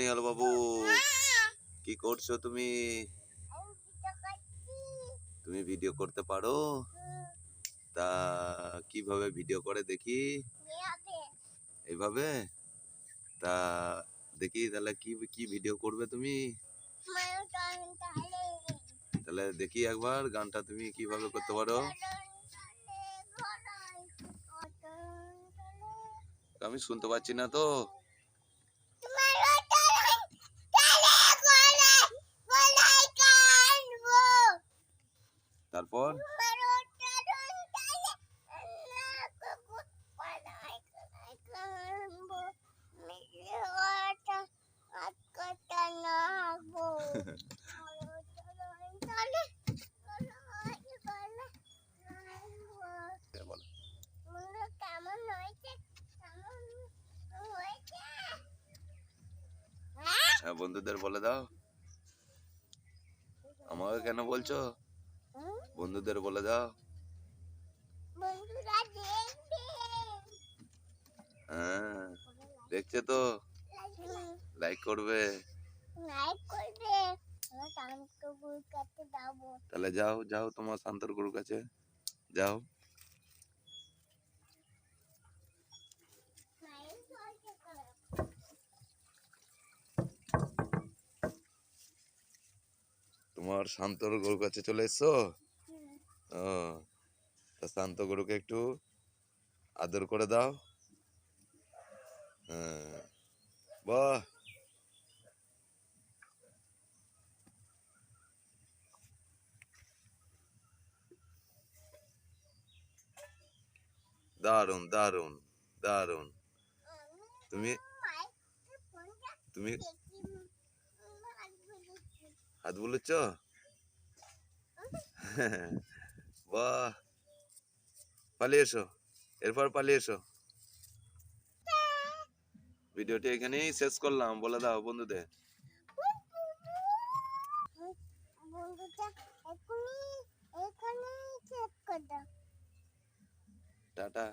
নিহাল বাবু। কি করছ তুমি? তুমি ভিডিও করতে পারো? তা কীভাবে ভিডিও করে দেখি? এইভাবে তা দেখি তাহলে কি কি ভিডিও করবে তুমি? তাহলে দেখি একবার গানটা তুমি কীভাবে করতে পারো। আমি শুনতে পাচ্ছি না তো। তারপর হ্যাঁ, হ্যাঁ বন্ধুদের বলে দাও। আমাকে কেন বলছো? বন্ধুদের বলে দাও। হ্যাঁ দেখছে তো? লাইক করবে। তাহলে যাও যাও তোমার শান্তর গুরুর কাছে। যাও লাইক করবে তোমার শান্তর গুরুর কাছে চলে এসছো? তা শান্ত গরুকে একটু আদর করে দাও। হ্যাঁ বাহ। দারুণ দারুণ দারুণ তুমি তুমি হাত বুলেছ বাহ। পালিয়ে এসো। এরপর পালিয়ে এসো। ভিডিওটি এখানেই শেষ করলাম। বলে দাও বন্ধুদের। টাটা।